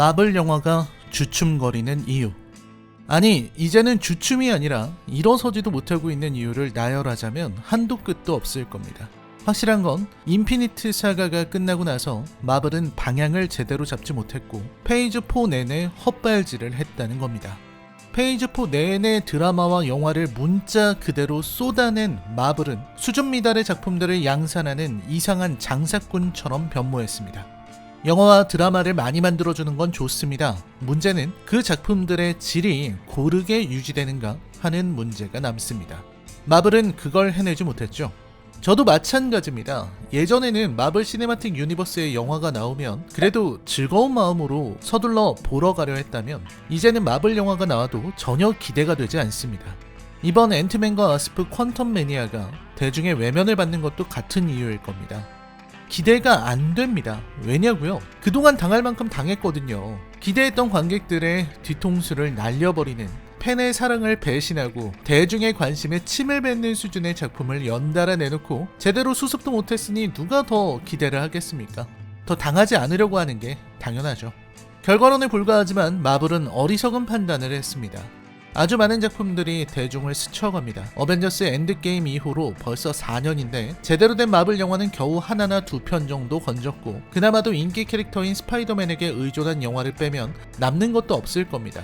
마블 영화가 주춤거리는 이유. 아니, 이제는 주춤이 아니라 일어서지도 못하고 있는 이유를 나열하자면 한도 끝도 없을 겁니다. 확실한 건 인피니트 사가가 끝나고 나서 마블은 방향을 제대로 잡지 못했고 페이지 4 내내 헛발질을 했다는 겁니다. 페이지 4 내내 드라마와 영화를 문자 그대로 쏟아낸 마블은 수준 미달의 작품들을 양산하는 이상한 장사꾼처럼 변모했습니다. 영화와 드라마를 많이 만들어주는 건 좋습니다. 문제는 그 작품들의 질이 고르게 유지되는가 하는 문제가 남습니다. 마블은 그걸 해내지 못했죠. 저도 마찬가지입니다. 예전에는 마블 시네마틱 유니버스의 영화가 나오면 그래도 즐거운 마음으로 서둘러 보러 가려 했다면 이제는 마블 영화가 나와도 전혀 기대가 되지 않습니다. 이번 앤트맨과 와스프 퀀텀 매니아가 대중의 외면을 받는 것도 같은 이유일 겁니다. 기대가 안 됩니다. 왜냐고요? 그동안 당할 만큼 당했거든요. 기대했던 관객들의 뒤통수를 날려버리는 팬의 사랑을 배신하고 대중의 관심에 침을 뱉는 수준의 작품을 연달아 내놓고 제대로 수습도 못했으니 누가 더 기대를 하겠습니까? 더 당하지 않으려고 하는 게 당연하죠. 결과론에 불과하지만 마블은 어리석은 판단을 했습니다. 아주 많은 작품들이 대중을 스쳐갑니다. 어벤져스 엔드게임 이후로 벌써 4년인데 제대로 된 마블 영화는 겨우 하나나 두 편 정도 건졌고 그나마도 인기 캐릭터인 스파이더맨에게 의존한 영화를 빼면 남는 것도 없을 겁니다.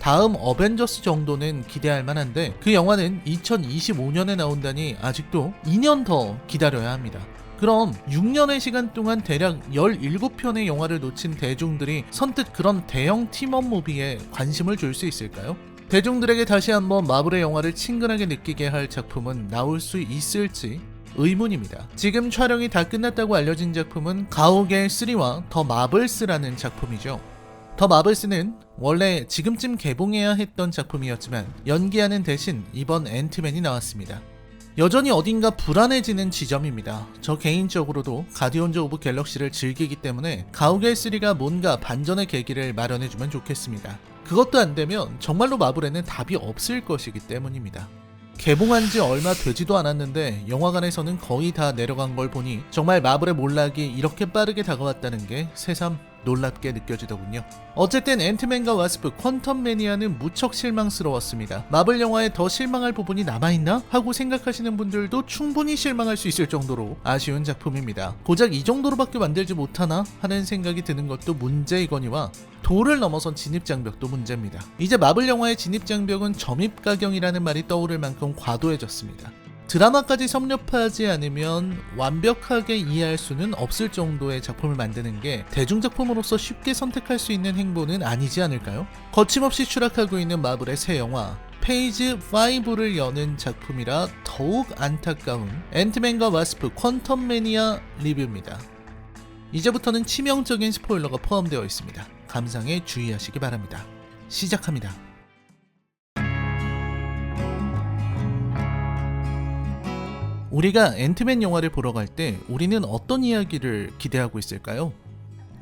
다음 어벤져스 정도는 기대할 만한데 그 영화는 2025년에 나온다니 아직도 2년 더 기다려야 합니다. 그럼 6년의 시간 동안 대략 17편의 영화를 놓친 대중들이 선뜻 그런 대형 팀업 무비에 관심을 줄 수 있을까요? 대중들에게 다시 한번 마블의 영화를 친근하게 느끼게 할 작품은 나올 수 있을지 의문입니다. 지금 촬영이 다 끝났다고 알려진 작품은 가오갤 3와 더 마블스라는 작품이죠. 더 마블스는 원래 지금쯤 개봉해야 했던 작품이었지만 연기하는 대신 이번 앤트맨이 나왔습니다. 여전히 어딘가 불안해지는 지점입니다. 저 개인적으로도 가디언즈 오브 갤럭시를 즐기기 때문에 가오갤 3가 뭔가 반전의 계기를 마련해주면 좋겠습니다. 그것도 안 되면 정말로 마블에는 답이 없을 것이기 때문입니다. 개봉한 지 얼마 되지도 않았는데 영화관에서는 거의 다 내려간 걸 보니 정말 마블의 몰락이 이렇게 빠르게 다가왔다는 게 새삼 놀랍게 느껴지더군요. 어쨌든 앤트맨과 와스프 퀀텀 매니아는 무척 실망스러웠습니다. 마블 영화에 더 실망할 부분이 남아있나? 하고 생각하시는 분들도 충분히 실망할 수 있을 정도로 아쉬운 작품입니다. 고작 이 정도로밖에 만들지 못하나? 하는 생각이 드는 것도 문제이거니와 도를 넘어선 진입장벽도 문제입니다. 이제 마블 영화의 진입장벽은 점입가경이라는 말이 떠오를 만큼 과도해졌습니다. 드라마까지 섭렵하지 않으면 완벽하게 이해할 수는 없을 정도의 작품을 만드는 게 대중작품으로서 쉽게 선택할 수 있는 행보는 아니지 않을까요? 거침없이 추락하고 있는 마블의 새 영화 페이지 5를 여는 작품이라 더욱 안타까운 앤트맨과 와스프 퀀텀 매니아 리뷰입니다. 이제부터는 치명적인 스포일러가 포함되어 있습니다. 감상에 주의하시기 바랍니다. 시작합니다. 우리가 앤트맨 영화를 보러 갈 때 우리는 어떤 이야기를 기대하고 있을까요?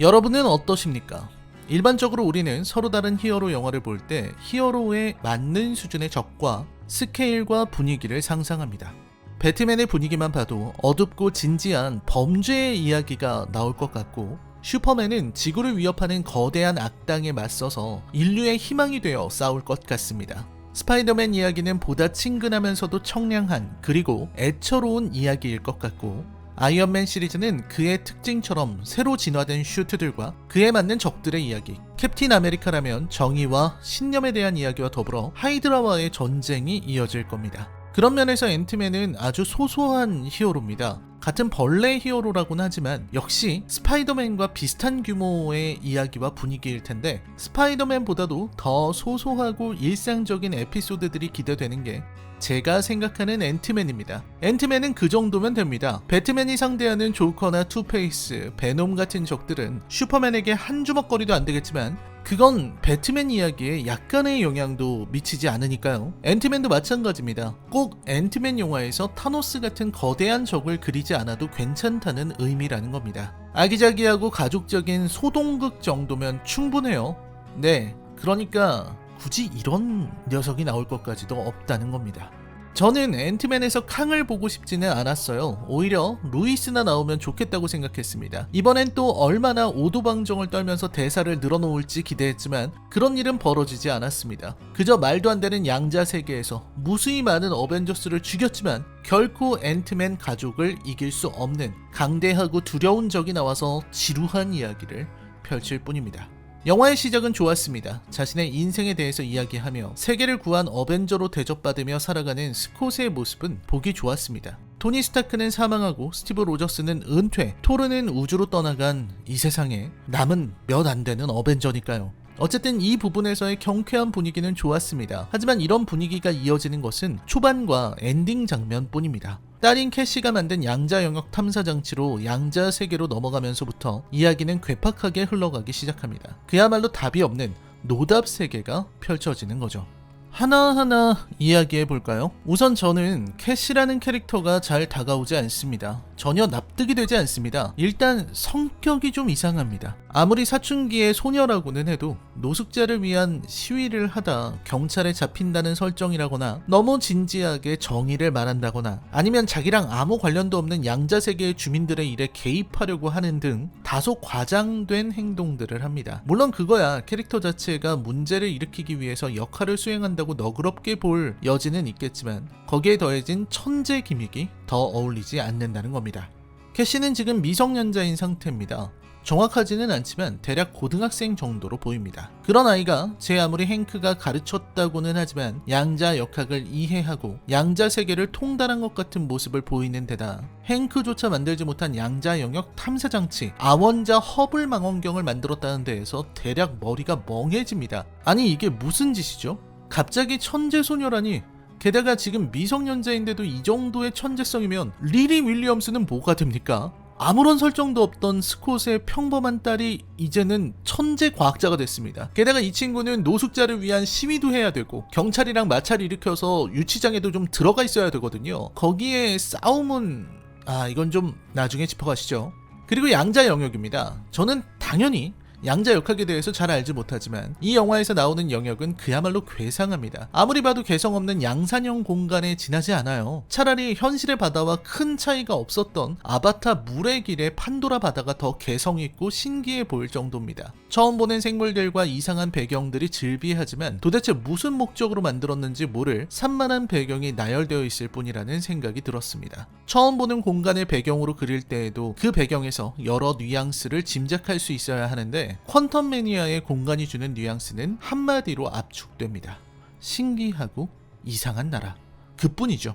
여러분은 어떠십니까? 일반적으로 우리는 서로 다른 히어로 영화를 볼 때 히어로에 맞는 수준의 적과 스케일과 분위기를 상상합니다. 배트맨의 분위기만 봐도 어둡고 진지한 범죄의 이야기가 나올 것 같고 슈퍼맨은 지구를 위협하는 거대한 악당에 맞서서 인류의 희망이 되어 싸울 것 같습니다. 스파이더맨 이야기는 보다 친근하면서도 청량한 그리고 애처로운 이야기일 것 같고 아이언맨 시리즈는 그의 특징처럼 새로 진화된 슈트들과 그에 맞는 적들의 이야기 캡틴 아메리카라면 정의와 신념에 대한 이야기와 더불어 하이드라와의 전쟁이 이어질 겁니다. 그런 면에서 앤트맨은 아주 소소한 히어로입니다. 같은 벌레 히어로라고는 하지만 역시 스파이더맨과 비슷한 규모의 이야기와 분위기일 텐데 스파이더맨보다도 더 소소하고 일상적인 에피소드들이 기대되는 게 제가 생각하는 앤트맨입니다. 앤트맨은 그 정도면 됩니다. 배트맨이 상대하는 조커나 투페이스, 베놈 같은 적들은 슈퍼맨에게 한 주먹거리도 안 되겠지만 그건 배트맨 이야기에 약간의 영향도 미치지 않으니까요. 앤트맨도 마찬가지입니다. 꼭 앤트맨 영화에서 타노스 같은 거대한 적을 그리지 않아도 괜찮다는 의미라는 겁니다. 아기자기하고 가족적인 소동극 정도면 충분해요. 네, 그러니까 굳이 이런 녀석이 나올 것까지도 없다는 겁니다. 저는 앤트맨에서 캉을 보고 싶지는 않았어요. 오히려 루이스나 나오면 좋겠다고 생각했습니다. 이번엔 또 얼마나 오도방정을 떨면서 대사를 늘어놓을지 기대했지만 그런 일은 벌어지지 않았습니다. 그저 말도 안 되는 양자 세계에서 무수히 많은 어벤져스를 죽였지만 결코 앤트맨 가족을 이길 수 없는 강대하고 두려운 적이 나와서 지루한 이야기를 펼칠 뿐입니다. 영화의 시작은 좋았습니다. 자신의 인생에 대해서 이야기하며 세계를 구한 어벤져로 대접받으며 살아가는 스콧의 모습은 보기 좋았습니다. 토니 스타크는 사망하고 스티브 로저스는 은퇴, 토르는 우주로 떠나간 이 세상에 남은 몇 안 되는 어벤져니까요. 어쨌든 이 부분에서의 경쾌한 분위기는 좋았습니다. 하지만 이런 분위기가 이어지는 것은 초반과 엔딩 장면뿐입니다. 딸인 캐시가 만든 양자 영역 탐사 장치로 양자 세계로 넘어가면서부터 이야기는 괴팍하게 흘러가기 시작합니다. 그야말로 답이 없는 노답 세계가 펼쳐지는 거죠. 하나하나 이야기해 볼까요? 우선 저는 캐시라는 캐릭터가 잘 다가오지 않습니다. 전혀 납득이 되지 않습니다. 일단 성격이 좀 이상합니다. 아무리 사춘기의 소녀라고는 해도 노숙자를 위한 시위를 하다 경찰에 잡힌다는 설정이라거나 너무 진지하게 정의를 말한다거나 아니면 자기랑 아무 관련도 없는 양자 세계의 주민들의 일에 개입하려고 하는 등 다소 과장된 행동들을 합니다. 물론 그거야 캐릭터 자체가 문제를 일으키기 위해서 역할을 수행한다 고 너그럽게 볼 여지는 있겠지만 거기에 더해진 천재 기믹이 더 어울리지 않는다는 겁니다. 캐시는 지금 미성년자인 상태입니다. 정확하지는 않지만 대략 고등학생 정도로 보입니다. 그런 아이가 제 아무리 행크가 가르쳤다고는 하지만 양자 역학을 이해하고 양자 세계를 통달한 것 같은 모습을 보이는 데다 행크조차 만들지 못한 양자 영역 탐사 장치 아원자 허블 망원경을 만들었다는 데에서 대략 머리가 멍해집니다. 아니 이게 무슨 짓이죠? 갑자기 천재 소녀라니 게다가 지금 미성년자인데도 이 정도의 천재성이면 리리 윌리엄스는 뭐가 됩니까? 아무런 설정도 없던 스콧의 평범한 딸이 이제는 천재 과학자가 됐습니다. 게다가 이 친구는 노숙자를 위한 시위도 해야 되고 경찰이랑 마찰 일으켜서 유치장에도 좀 들어가 있어야 되거든요. 거기에 싸움은 아 이건 좀 나중에 짚어가시죠. 그리고 양자 영역입니다. 저는 당연히 양자 역학에 대해서 잘 알지 못하지만 이 영화에서 나오는 영역은 그야말로 괴상합니다. 아무리 봐도 개성 없는 양산형 공간에 지나지 않아요. 차라리 현실의 바다와 큰 차이가 없었던 아바타 물의 길의 판도라 바다가 더 개성 있고 신기해 보일 정도입니다. 처음 보는 생물들과 이상한 배경들이 즐비하지만 도대체 무슨 목적으로 만들었는지 모를 산만한 배경이 나열되어 있을 뿐이라는 생각이 들었습니다. 처음 보는 공간을 배경으로 그릴 때에도 그 배경에서 여러 뉘앙스를 짐작할 수 있어야 하는데 퀀텀 매니아의 공간이 주는 뉘앙스는 한마디로 압축됩니다. 신기하고 이상한 나라. 그뿐이죠.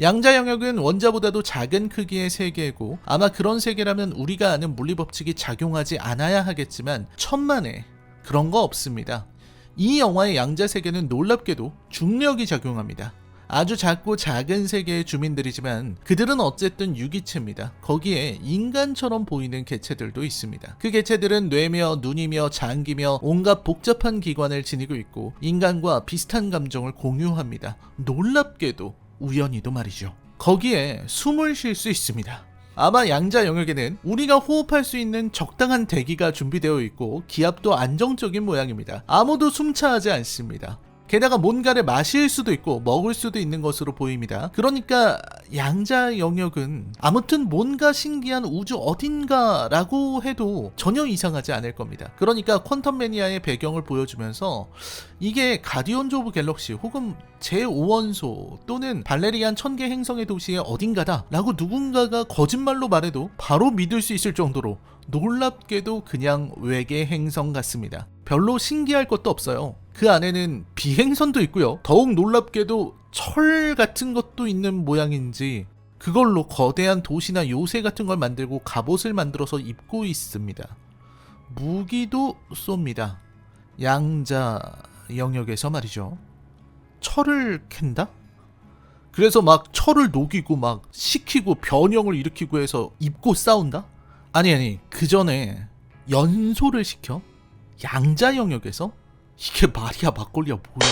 양자 영역은 원자보다도 작은 크기의 세계고 아마 그런 세계라면 우리가 아는 물리 법칙이 작용하지 않아야 하겠지만 천만에 그런 거 없습니다. 이 영화의 양자 세계는 놀랍게도 중력이 작용합니다. 아주 작고 작은 세계의 주민들이지만 그들은 어쨌든 유기체입니다. 거기에 인간처럼 보이는 개체들도 있습니다. 그 개체들은 뇌며 눈이며 장기며 온갖 복잡한 기관을 지니고 있고 인간과 비슷한 감정을 공유합니다. 놀랍게도 우연히도 말이죠. 거기에 숨을 쉴 수 있습니다. 아마 양자 영역에는 우리가 호흡할 수 있는 적당한 대기가 준비되어 있고 기압도 안정적인 모양입니다. 아무도 숨차하지 않습니다. 게다가 뭔가를 마실 수도 있고 먹을 수도 있는 것으로 보입니다. 그러니까 양자 영역은 아무튼 뭔가 신기한 우주 어딘가라고 해도 전혀 이상하지 않을 겁니다. 그러니까 퀀텀 매니아의 배경을 보여주면서 이게 가디언즈 오브 갤럭시 혹은 제5원소 또는 발레리안 천개 행성의 도시의 어딘가다라고 누군가가 거짓말로 말해도 바로 믿을 수 있을 정도로 놀랍게도 그냥 외계 행성 같습니다. 별로 신기할 것도 없어요. 그 안에는 비행선도 있고요. 더욱 놀랍게도 철 같은 것도 있는 모양인지 그걸로 거대한 도시나 요새 같은 걸 만들고 갑옷을 만들어서 입고 있습니다. 무기도 쏩니다. 양자 영역에서 말이죠. 철을 캔다? 그래서 막 철을 녹이고 막 식히고 변형을 일으키고 해서 입고 싸운다? 아니 아니 그 전에 연소를 시켜 양자 영역에서? 이게 말이야 막걸리야 뭐야?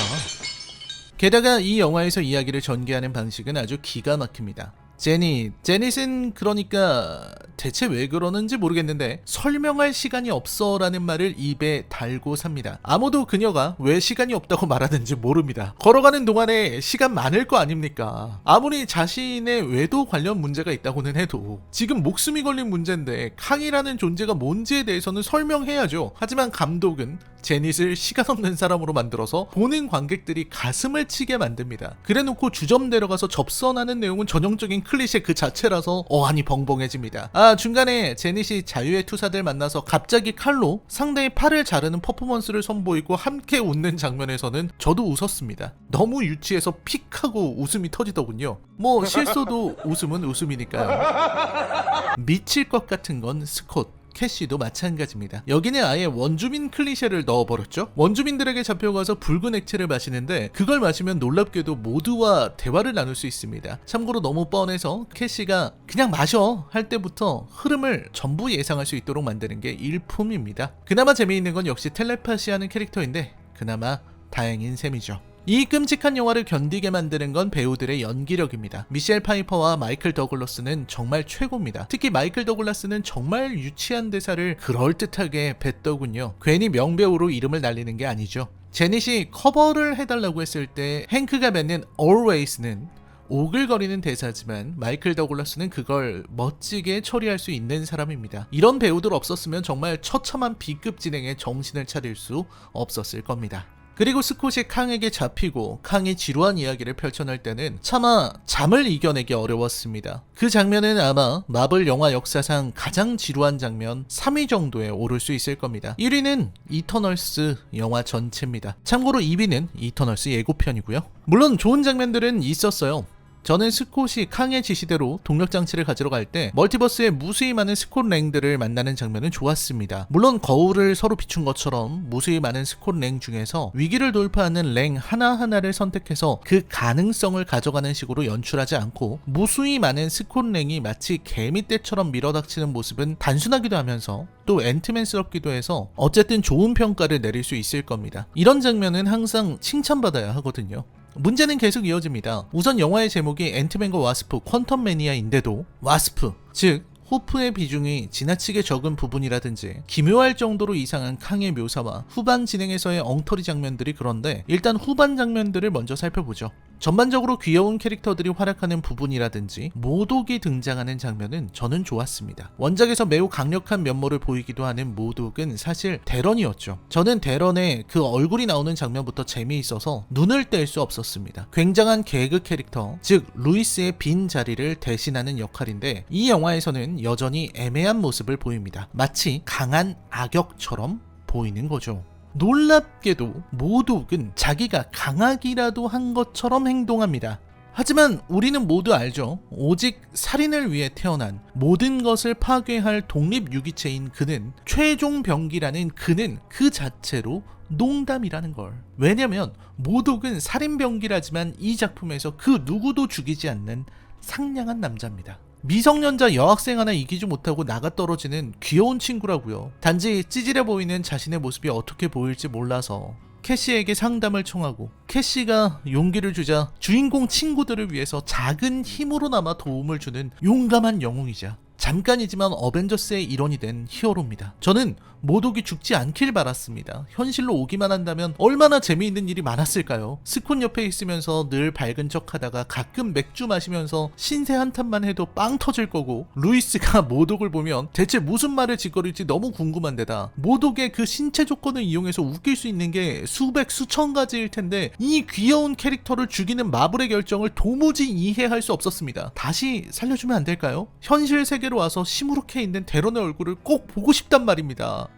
게다가 이 영화에서 이야기를 전개하는 방식은 아주 기가 막힙니다 제니, 제닛은 그러니까 대체 왜 그러는지 모르겠는데 설명할 시간이 없어 라는 말을 입에 달고 삽니다. 아무도 그녀가 왜 시간이 없다고 말하는지 모릅니다. 걸어가는 동안에 시간 많을 거 아닙니까? 아무리 자신의 외도 관련 문제가 있다고는 해도 지금 목숨이 걸린 문제인데 캉이라는 존재가 뭔지에 대해서는 설명해야죠. 하지만 감독은 제닛을 시간 없는 사람으로 만들어서 보는 관객들이 가슴을 치게 만듭니다. 그래놓고 주점 내려가서 접선하는 내용은 전형적인 클리셰 그 자체라서 어안이 벙벙해집니다. 아 중간에 제닛이 자유의 투사들 만나서 갑자기 칼로 상대의 팔을 자르는 퍼포먼스를 선보이고 함께 웃는 장면에서는 저도 웃었습니다. 너무 유치해서 픽하고 웃음이 터지더군요. 뭐 실수도 웃음은 웃음이니까요. 미칠 것 같은 건 스콧. 캐시도 마찬가지입니다. 여기는 아예 원주민 클리셰를 넣어버렸죠. 원주민들에게 잡혀가서 붉은 액체를 마시는데 그걸 마시면 놀랍게도 모두와 대화를 나눌 수 있습니다. 참고로 너무 뻔해서 캐시가 그냥 마셔 할 때부터 흐름을 전부 예상할 수 있도록 만드는 게 일품입니다. 그나마 재미있는 건 역시 텔레파시하는 캐릭터인데 그나마 다행인 셈이죠. 이 끔찍한 영화를 견디게 만드는 건 배우들의 연기력입니다. 미셸 파이퍼와 마이클 더글라스는 정말 최고입니다. 특히 마이클 더글라스는 정말 유치한 대사를 그럴듯하게 뱉더군요. 괜히 명배우로 이름을 날리는 게 아니죠. 제닛이 커버를 해달라고 했을 때 행크가 맺는 always는 오글거리는 대사지만 마이클 더글라스는 그걸 멋지게 처리할 수 있는 사람입니다. 이런 배우들 없었으면 정말 처참한 B급 진행에 정신을 차릴 수 없었을 겁니다. 그리고 스콧이 캉에게 잡히고 캉이 지루한 이야기를 펼쳐낼 때는 차마 잠을 이겨내기 어려웠습니다. 그 장면은 아마 마블 영화 역사상 가장 지루한 장면 3위 정도에 오를 수 있을 겁니다. 1위는 이터널스 영화 전체입니다. 참고로 2위는 이터널스 예고편이고요. 물론 좋은 장면들은 있었어요. 저는 스콧이 캉의 지시대로 동력 장치를 가지러 갈 때 멀티버스에 무수히 많은 스콧 랭들을 만나는 장면은 좋았습니다. 물론 거울을 서로 비춘 것처럼 무수히 많은 스콧 랭 중에서 위기를 돌파하는 랭 하나하나를 선택해서 그 가능성을 가져가는 식으로 연출하지 않고 무수히 많은 스콧 랭이 마치 개미떼처럼 밀어닥치는 모습은 단순하기도 하면서 또 앤트맨스럽기도 해서 어쨌든 좋은 평가를 내릴 수 있을 겁니다. 이런 장면은 항상 칭찬받아야 하거든요. 문제는 계속 이어집니다. 우선 영화의 제목이 앤트맨과 와스프 퀀텀 매니아인데도 와스프 즉 호프의 비중이 지나치게 적은 부분이라든지 기묘할 정도로 이상한 캉의 묘사와 후반 진행에서의 엉터리 장면들이 그런데 일단 후반 장면들을 먼저 살펴보죠. 전반적으로 귀여운 캐릭터들이 활약하는 부분이라든지 모독이 등장하는 장면은 저는 좋았습니다. 원작에서 매우 강력한 면모를 보이기도 하는 모독은 사실 대런이었죠. 저는 대런의 그 얼굴이 나오는 장면부터 재미있어서 눈을 뗄 수 없었습니다. 굉장한 개그 캐릭터, 즉 루이스의 빈 자리를 대신하는 역할인데 이 영화에서는 여전히 애매한 모습을 보입니다. 마치 강한 악역처럼 보이는 거죠. 놀랍게도 모독은 자기가 강하기라도 한 것처럼 행동합니다. 하지만 우리는 모두 알죠. 오직 살인을 위해 태어난 모든 것을 파괴할 독립유기체인 그는 최종 병기라는 그는 그 자체로 농담이라는 걸. 왜냐면 모독은 살인병기라지만 이 작품에서 그 누구도 죽이지 않는 상냥한 남자입니다. 미성년자 여학생 하나 이기지 못하고 나가 떨어지는 귀여운 친구라고요. 단지 찌질해 보이는 자신의 모습이 어떻게 보일지 몰라서 캐시에게 상담을 청하고 캐시가 용기를 주자 주인공 친구들을 위해서 작은 힘으로나마 도움을 주는 용감한 영웅이자 잠깐이지만 어벤져스의 일원이 된 히어로입니다. 저는 모독이 죽지 않길 바랐습니다. 현실로 오기만 한다면 얼마나 재미있는 일이 많았을까요? 스콘 옆에 있으면서 늘 밝은 척 하다가 가끔 맥주 마시면서 신세 한탄만 해도 빵 터질 거고 루이스가 모독을 보면 대체 무슨 말을 짓거릴지 너무 궁금한데다 모독의 그 신체 조건을 이용해서 웃길 수 있는 게 수백 수천 가지일 텐데 이 귀여운 캐릭터를 죽이는 마블의 결정을 도무지 이해할 수 없었습니다. 다시 살려주면 안 될까요? 현실 세계로 와서 시무룩해 있는 데런의 얼굴을 꼭 보고 싶단 말입니다.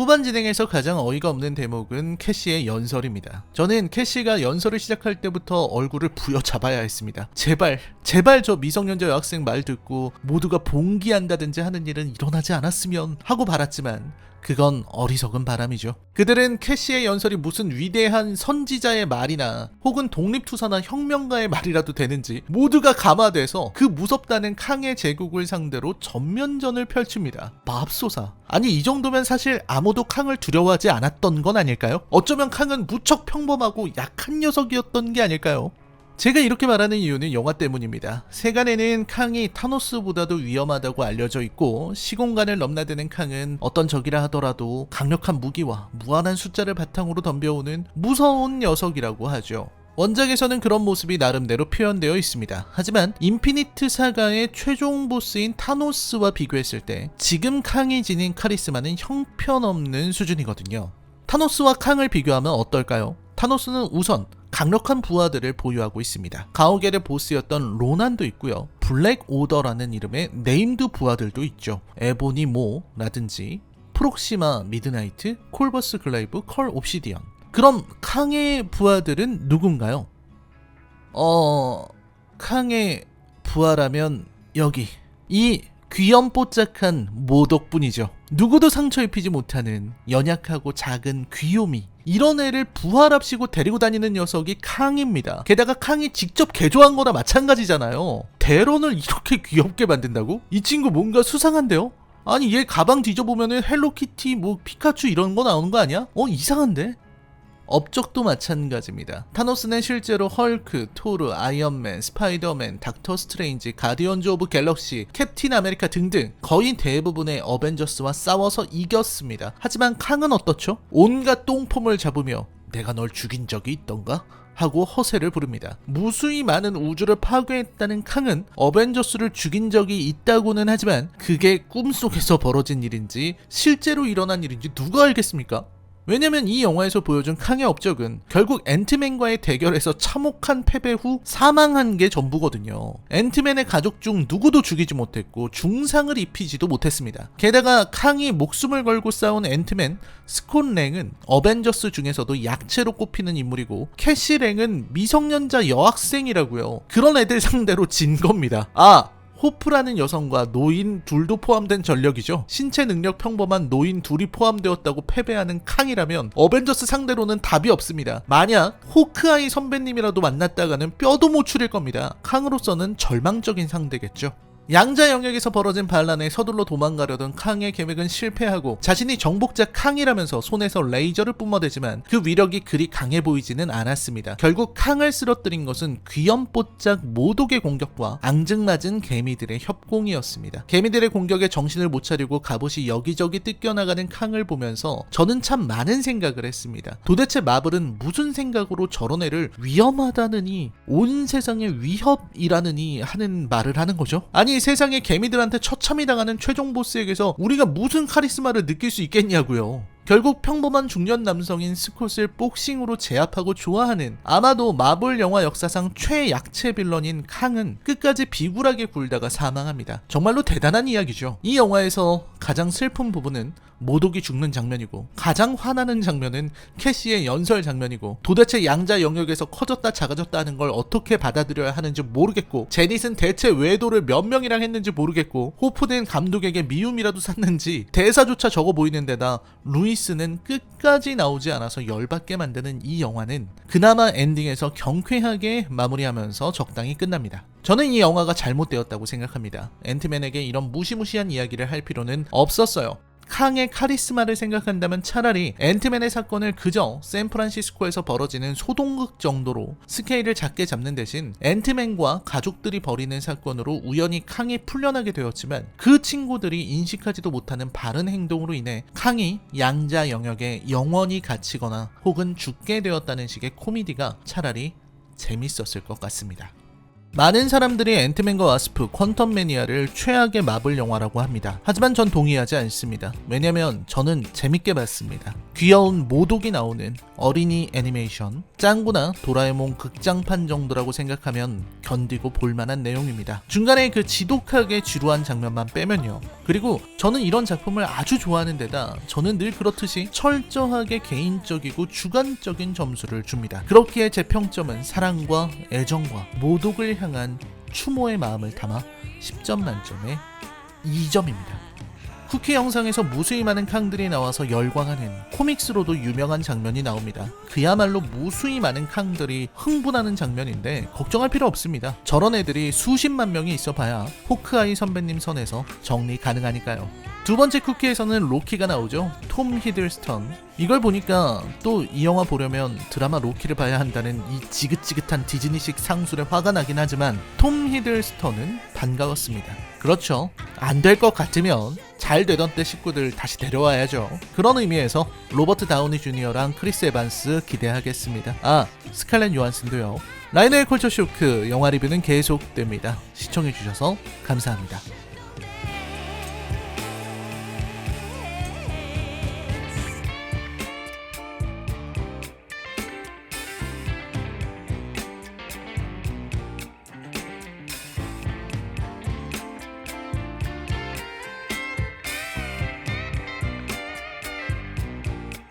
후반 진행에서 가장 어이가 없는 대목은 캐시의 연설입니다. 저는 캐시가 연설을 시작할 때부터 얼굴을 부여잡아야 했습니다. 제발, 제발 저 미성년자 여학생 말 듣고 모두가 봉기한다든지 하는 일은 일어나지 않았으면 하고 바랐지만 그건 어리석은 바람이죠. 그들은 캐시의 연설이 무슨 위대한 선지자의 말이나 혹은 독립투사나 혁명가의 말이라도 되는지 모두가 감화돼서 그 무섭다는 캉의 제국을 상대로 전면전을 펼칩니다. 맙소사. 아니 이 정도면 사실 아무도 캉을 두려워하지 않았던 건 아닐까요? 어쩌면 캉은 무척 평범하고 약한 녀석이었던 게 아닐까요? 제가 이렇게 말하는 이유는 영화 때문입니다. 세간에는 캉이 타노스보다도 위험하다고 알려져 있고 시공간을 넘나드는 캉은 어떤 적이라 하더라도 강력한 무기와 무한한 숫자를 바탕으로 덤벼오는 무서운 녀석이라고 하죠. 원작에서는 그런 모습이 나름대로 표현되어 있습니다. 하지만 인피니트 사가의 최종 보스인 타노스와 비교했을 때 지금 캉이 지닌 카리스마는 형편없는 수준이거든요. 타노스와 캉을 비교하면 어떨까요? 타노스는 우선 강력한 부하들을 보유하고 있습니다. 가오겔의 보스였던 로난도 있고요. 블랙 오더라는 이름의 네임드 부하들도 있죠. 에보니 모라든지 프록시마 미드나이트, 콜버스 글라이브, 컬 옵시디언. 그럼 캉의 부하들은 누군가요? 어, 캉의 부하라면 여기 이 귀염뽀짝한 모독뿐이죠. 누구도 상처 입히지 못하는 연약하고 작은 귀요미. 이런 애를 부활합시고 데리고 다니는 녀석이 캉입니다. 게다가 캉이 직접 개조한 거나 마찬가지잖아요. 대론을 이렇게 귀엽게 만든다고? 이 친구 뭔가 수상한데요? 아니 얘 가방 뒤져보면은 헬로키티 뭐 피카츄 이런 거 나오는 거 아니야? 어 이상한데? 업적도 마찬가지입니다. 타노스는 실제로 헐크, 토르, 아이언맨, 스파이더맨, 닥터 스트레인지, 가디언즈 오브 갤럭시, 캡틴 아메리카 등등 거의 대부분의 어벤져스와 싸워서 이겼습니다. 하지만 캉은 어떻죠? 온갖 똥폼을 잡으며 내가 널 죽인 적이 있던가? 하고 허세를 부릅니다. 무수히 많은 우주를 파괴했다는 캉은 어벤져스를 죽인 적이 있다고는 하지만 그게 꿈속에서 벌어진 일인지 실제로 일어난 일인지 누가 알겠습니까? 왜냐면 이 영화에서 보여준 캉의 업적은 결국 앤트맨과의 대결에서 참혹한 패배 후 사망한 게 전부거든요. 앤트맨의 가족 중 누구도 죽이지 못했고 중상을 입히지도 못했습니다. 게다가 캉이 목숨을 걸고 싸운 앤트맨 스콘 랭은 어벤져스 중에서도 약체로 꼽히는 인물이고 캐시 랭은 미성년자 여학생이라고요. 그런 애들 상대로 진 겁니다. 아 호프라는 여성과 노인 둘도 포함된 전력이죠. 신체 능력 평범한 노인 둘이 포함되었다고 패배하는 캉이라면 어벤져스 상대로는 답이 없습니다. 만약 호크아이 선배님이라도 만났다가는 뼈도 못 추릴 겁니다. 캉으로서는 절망적인 상대겠죠. 양자 영역에서 벌어진 반란에 서둘러 도망가려던 캉의 계획은 실패하고 자신이 정복자 캉이라면서 손에서 레이저를 뿜어대지만 그 위력이 그리 강해 보이지는 않았습니다. 결국 캉을 쓰러뜨린 것은 귀염뽀짝 모독의 공격과 앙증맞은 개미들의 협공이었습니다. 개미들의 공격에 정신을 못 차리고 갑옷이 여기저기 뜯겨나가는 캉을 보면서 저는 참 많은 생각을 했습니다. 도대체 마블은 무슨 생각으로 저런 애를 위험하다느니 온 세상의 위협이라느니 하는 말을 하는 거죠? 아니 세상의 개미들한테 처참히 당하는 최종 보스에게서 우리가 무슨 카리스마를 느낄 수 있겠냐고요. 결국 평범한 중년 남성인 스콧을 복싱으로 제압하고 좋아하는 아마도 마블 영화 역사상 최약체 빌런인 캉은 끝까지 비굴하게 굴다가 사망합니다. 정말로 대단한 이야기죠. 이 영화에서 가장 슬픈 부분은 모독이 죽는 장면이고 가장 화나는 장면은 캐시의 연설 장면이고 도대체 양자 영역에서 커졌다 작아졌다 하는 걸 어떻게 받아들여야 하는지 모르겠고 제닛은 대체 외도를 몇 명이랑 했는지 모르겠고 호프는 감독에게 미움이라도 샀는지 대사조차 적어 보이는 데다 루이스 는 끝까지 나오지 않아서 열받게 만드는 이 영화는 그나마 엔딩에서 경쾌하게 마무리하면서 적당히 끝납니다. 저는 이 영화가 잘못되었다고 생각합니다. 앤트맨에게 이런 무시무시한 이야기를 할 필요는 없었어요. 캉의 카리스마를 생각한다면 차라리 앤트맨의 사건을 그저 샌프란시스코에서 벌어지는 소동극 정도로 스케일을 작게 잡는 대신 앤트맨과 가족들이 벌이는 사건으로 우연히 캉이 풀려나게 되었지만 그 친구들이 인식하지도 못하는 바른 행동으로 인해 캉이 양자 영역에 영원히 갇히거나 혹은 죽게 되었다는 식의 코미디가 차라리 재밌었을 것 같습니다. 많은 사람들이 앤트맨과 와스프, 퀀텀 매니아를 최악의 마블 영화라고 합니다. 하지만 전 동의하지 않습니다. 왜냐면 저는 재밌게 봤습니다. 귀여운 모독이 나오는 어린이 애니메이션, 짱구나 도라에몽 극장판 정도라고 생각하면 견디고 볼만한 내용입니다. 중간에 그 지독하게 지루한 장면만 빼면요. 그리고 저는 이런 작품을 아주 좋아하는 데다 저는 늘 그렇듯이 철저하게 개인적이고 주관적인 점수를 줍니다. 그렇기에 제 평점은 사랑과 애정과 모독 을 향한 추모의 마음을 담아 10점 만점에 2점입니다. 쿠키 영상에서 무수히 많은 캉들이 나와서 열광하는 코믹스로도 유명한 장면이 나옵니다. 그야말로 무수히 많은 캉들이 흥분하는 장면인데 걱정할 필요 없습니다. 저런 애들이 수십만 명이 있어 봐야 호크아이 선배님 선에서 정리 가능하니까요. 두 번째 쿠키에서는 로키가 나오죠. 톰 히들스턴. 이걸 보니까 또 이 영화 보려면 드라마 로키를 봐야 한다는 이 지긋지긋한 디즈니식 상술에 화가 나긴 하지만 톰 히들스턴은 반가웠습니다. 그렇죠. 안 될 것 같으면 잘 되던 때 식구들 다시 데려와야죠. 그런 의미에서 로버트 다우니 주니어랑 크리스 에반스 기대하겠습니다. 아, 스칼렛 요한슨도요. 라이너의 컬처 쇼크 영화 리뷰는 계속됩니다. 시청해주셔서 감사합니다.